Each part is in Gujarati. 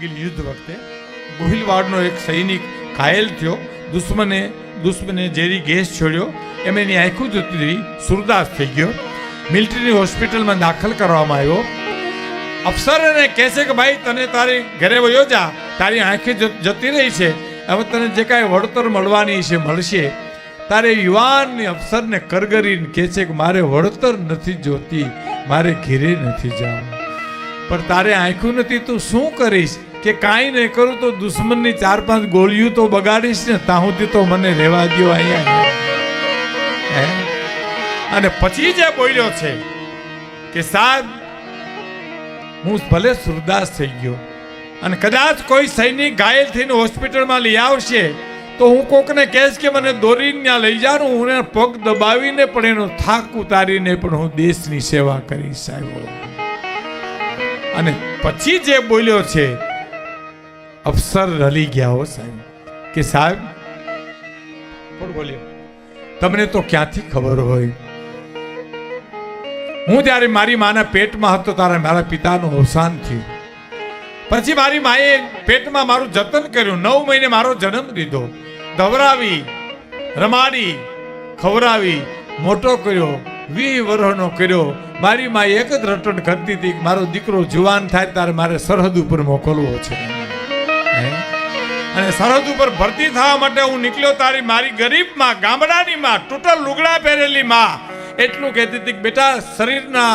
કારગિલ યુદ્ધ વખતે ગોહિલવાડનો એક સૈનિક ઘાયલ થયો. દુશ્મને દુશ્મને ઝેરી ગેસ છોડ્યો. એમ એની આંખું જતી રહી સુરદાસ થઈ ગયો. મિલિટરી હોસ્પિટલમાં દાખલ કરવામાં આવ્યો. અફસર એને કહે છે કે ભાઈ, તને તારી ઘરે વયો જા. તારી આંખે જતી રહી છે. હવે તને જે કાંઈ વળતર મળવાની છે, મળશે. તારે યુવાન અફસરને કરગરીને કહે છે કે, મારે વળતર નથી જોતી. મારે ઘેરે નથી જવું. પણ તારે આંખું નથી, તું શું કરીશ? કે કાંઈ નહીં કરું તો દુશ્મનની ચાર પાંચ ગોળીઓ તો બગાડીશ ને તાહુંથી તો મને રહેવા દ્યો અહીંયા. અને પછી જે બોલ્યો છે કે સાહેબ, હું ભલે સુરદાસ થઈ ગયો, અને કદાચ કોઈ સૈનિક ઘાયલ થઈને હોસ્પિટલમાં લઈ આવશે, તો હું કોકને કહીશ કે મને દોરીને ત્યાં લઈ જાઉં હું પગ દબાવીને પણ એનો થાક ઉતારીને પણ હું દેશની સેવા કરીશ, સાહેબ. અને પછી જે બોલ્યો છે અફસર રલી ગયા હો સાહેબ. કે સાહેબ કોણ બોલ્યો તમને તો ક્યાંથી ખબર હોય? હું ત્યારે મારી માના પેટમાં હતો ત્યારે મારા પિતાનું અવસાન થયું. પછી મારી માએ પેટમાં મારું જતન કર્યું. નવ મહિને મારો જન્મ દીધો ધવરાવી રમાડી ખવરાવી મોટો કર્યો વી વર્ષનો કર્યો. મારી માએ એક જ રટણ કરતી હતી મારો દીકરો જુવાન થાય ત્યારે મારે સરહદ ઉપર મોકલવો છે? અને સરહદ ઉપર ભરતી થવા માટે હું નીકળ્યો તારી મારી ગરીબમાં, ગામડાની માં તૂટલ લુગડા પહેરેલી માં. એટલું કહેતી હતી કે બેટા, શરીરના,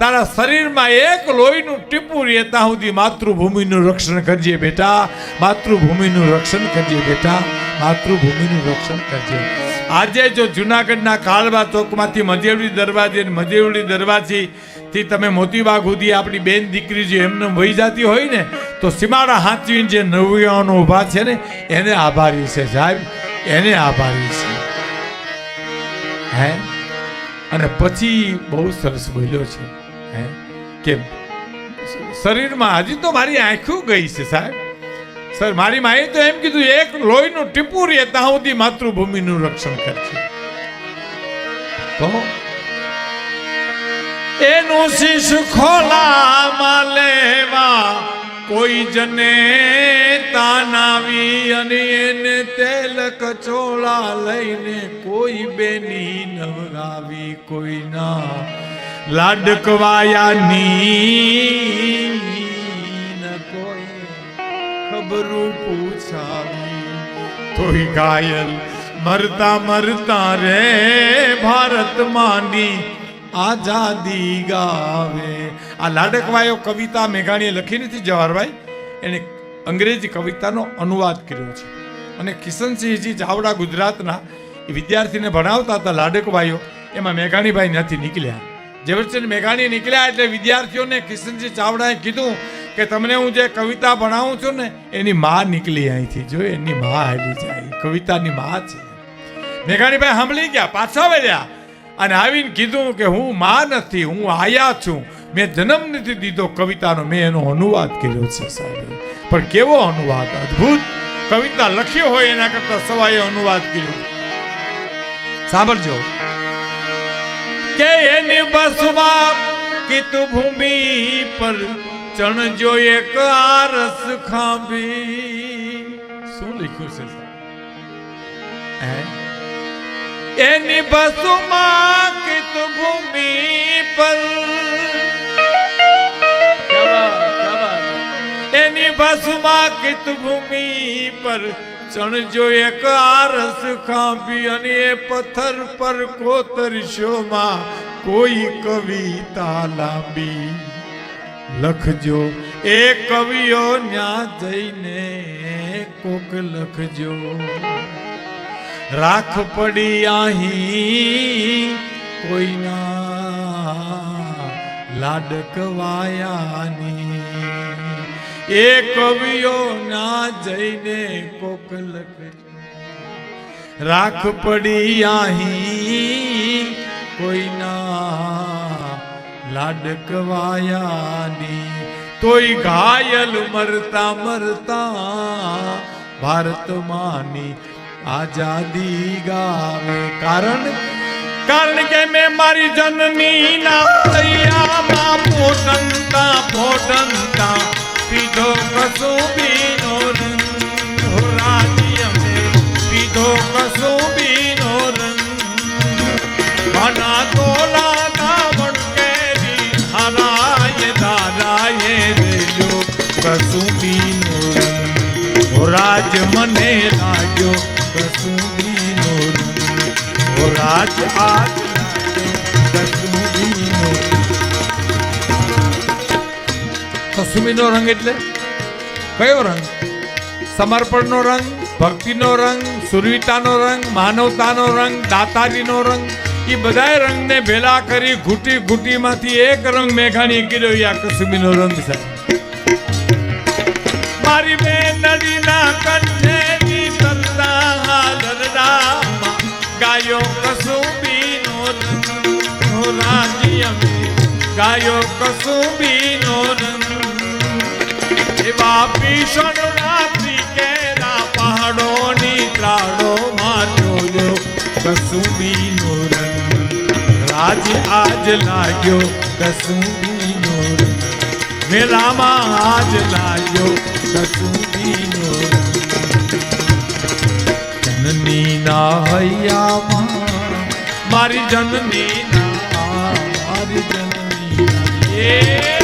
તારા શરીરમાં એક લોહીનું ટીપું રહે ત્યાં સુધી માતૃભૂમિનું રક્ષણ કરજે બેટા. માતૃભૂમિનું રક્ષણ કરજે બેટા. માતૃભૂમિનું રક્ષણ કરજે. આજે જો જુનાગઢના કાળવા ચોકમાંથી મજેવડી દરવાજે મજેવડી દરવાજી થી તમે મોતીબાગ સુધી આપણી બેન દીકરી જે એમને વહી જતી હોય ને, તો સીમાડા હાંચવીને જે નવયાનો ઊભા છે ને, એને આભારી છે સાહેબ, એને આભારી છે. હે? અને પછી બહુ સરસ બોલ્યો છે, હે? કે શરીરમાં હજી તો મારી આંખું ગઈ છે સાહેબ. સર, મારી માએ તો એમ કીધું, એક લોહીનું ટીપું રહે ત્યાં સુધી માતૃભૂમિનું રક્ષણ કરશે તો એનું શીશ ખોલામાં લેવા કોઈ જને તાનાવી અને એને તેલ કચોળા લઈને કોઈ બેની નવરાવી કોઈના લાડકવાયાની કોઈ ખબરું પૂછાવી. તોય ઘાયલ મરતા મરતા રે ભારત માંડી આઝાદી ગાવે. આ લાડકવાયો કવિતા મેઘાણીએ લખી નથી, જવાહરભાઈ. એને અંગ્રેજી કવિતાનો અનુવાદ કર્યો છે. અને કિશનસિંહજી ચાવડા ગુજરાતના એ વિદ્યાર્થીને ભણાવતા હતા લાડકવાયો. એમાં મેઘાણીભાઈ નથી નીકળ્યા. ઝવેરચંદ મેઘાણી નીકળ્યા એટલે વિદ્યાર્થીઓને કિશનસિંહ ચાવડાએ કીધું કે તમને હું જે કવિતા ભણાવું છું ને, એની માં નીકળી અહીંથી. જો એની માં આવી જાય, કવિતાની માં છે. મેઘાણીભાઈ સાંભળી ગયા, પાછા વળ્યા. અને આવીને કીધું કે હું માં નથી, હું આયા છું. મેં જન્મ નથી દીધો કવિતાનો, મેં એનો અનુવાદ કર્યો છે સાહેબ. પણ કેવો અનુવાદ? અદ્ભુત. કવિતા લખ્યો હોય એના કરતા સવાએ અનુવાદ કર્યો. સાંભળજો. કે એની બસવા કિત ભૂમિ પર ચણજો એક આરસ ખાંભી. શું લખ્યું છે? હે? એની બસુમાં કિત ભૂમિ પર. એની બસુમાં કિત ભૂમિ પર. ચણજો એક આરસ ખાંભી અને એ પથ્થર પર કોતરશોમાં કોઈ કવિતા લાંબી. લખજો, એ કવિઓ ન્યા જઈને કોક લખજો. રાખ પડી આહી કોઈના લાડકવાયાની. એ કવિઓ ના જઈને કોક રાખ પડી આહી કોઈના લાડકવાયાની. તોય ઘાયલ મરતા મરતા ભારત માની આઝાદી ગાવે કારણ? કારણ કે મેં મારી જનની ના પોટંતા પોટંતા પીધો કસ કસુંબીનો રંગ. હો રાજી અમે પીધો કસુંબીનો રંગ. મના તોલાના વણકેરી હરાય દારાય રેજો કસુંબીનો રંગ. હો રાજ મને હો રાજ આજ લાગ્યો કસુંબીનો કસુંબીનો રંગ એટલે કયો રંગ? સમર્પણનો રંગ, ભક્તિનો રંગ, સુરવીતાનો રંગ, માનવતાનો રંગ દાતારીનો રંગ, એ બધાય રંગને ભેલા કરી ઘૂંટી ઘૂંટીમાંથી એક રંગ મેઘાણી કર્યો ઈ આ કસુંબીનો રંગ છે. મારી બેનડીના કંઠેની તરતા દરડામાં ગાયો કસુંબીનો રંગ હો રાજી અમે ગાયો કસુંબીનો રંગ એવા ભીષણ રાત્રિ કેરા પહાડોની ત્રાડો માર્યો જોયો કસુંબીનો રંગ રાજ આજ લાગ્યો. કસુંબીનો રંગ મેળામાં આજ લાગ્યો. કસુંબીનો ના હૈયામાં મારી જનની ના મારી જનની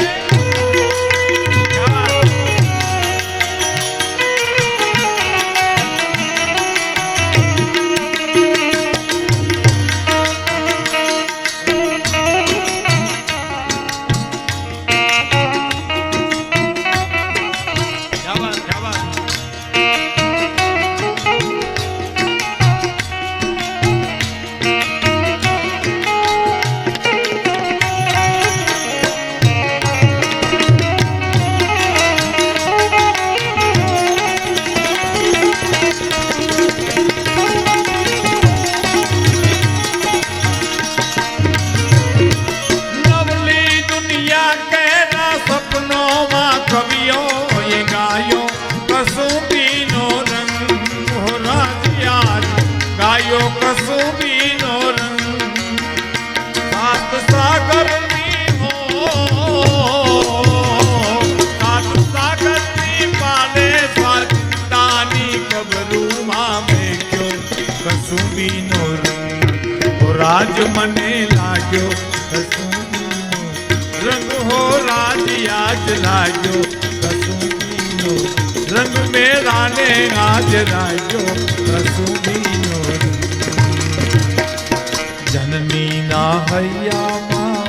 રાજ મને લાગ્યો રંગ હો રાજ આજ લાગ્યો કસુંબીનો રંગ મેરાને આજ લાગ્યો કસુંબીનો હૈયામાં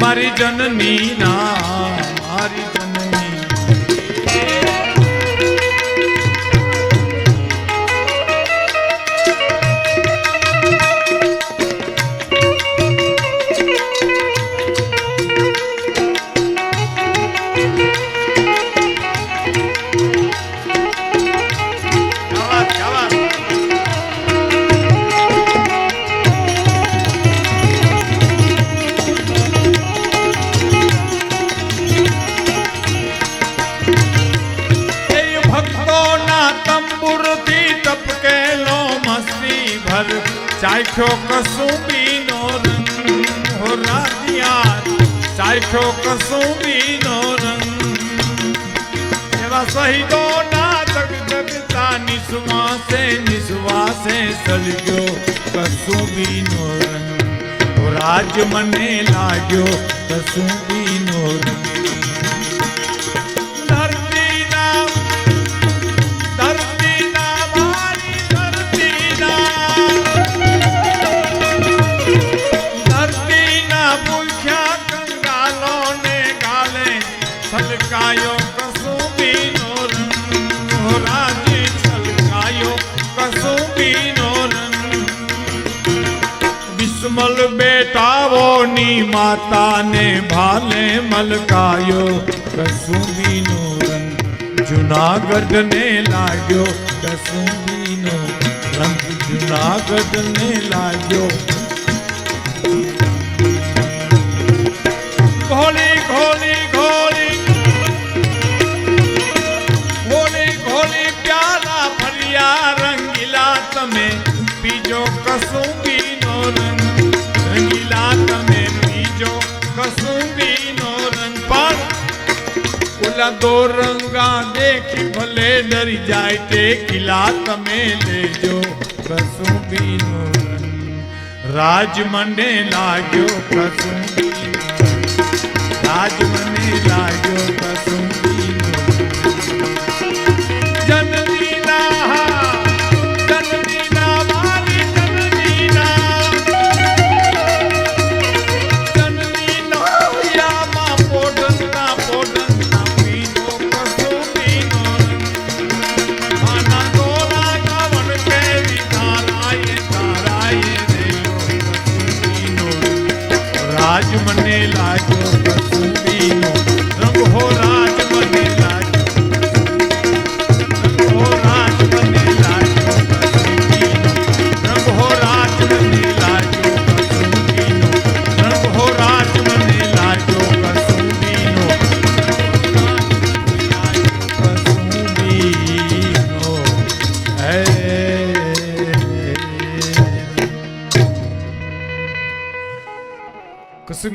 મારી જનની ના ચાખ્યો કસુંબીનો રંગ. હો રાધિયા ચાખ્યો કસુંબીનો રંગ. એવા શહીદોના જગજગતા નિશ્વાસે નિશ્વાસે સળગ્યો કસુંબીનો રંગ. રાજ મને લાગ્યો કસુંબીનો વિસ્મલ બેટાઓની માતાને ભાલે મલકાયો કસુંબીનો રંગ જુનાગઢને લાગ્યો કસુંબીનો રંગ જુનાગઢને લાગ્યો ઘોલી ઘોલી ઘોલી ઘોલી ઘોલી પ્યાલા ફરિયા રંગીલા તમે બીજો કસુંબીનો જરા દોરંગા દેખી ભલે ડરી જાય તે કિલ્લા તમે લેજો. કસુંબીનો રાજ મને લાગ્યો કસુંબીનો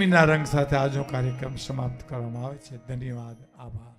ના રંગ સાથે આજનો કાર્યક્રમ સમાપ્ત કરવામાં આવે છે. ધન્યવાદ. આભાર.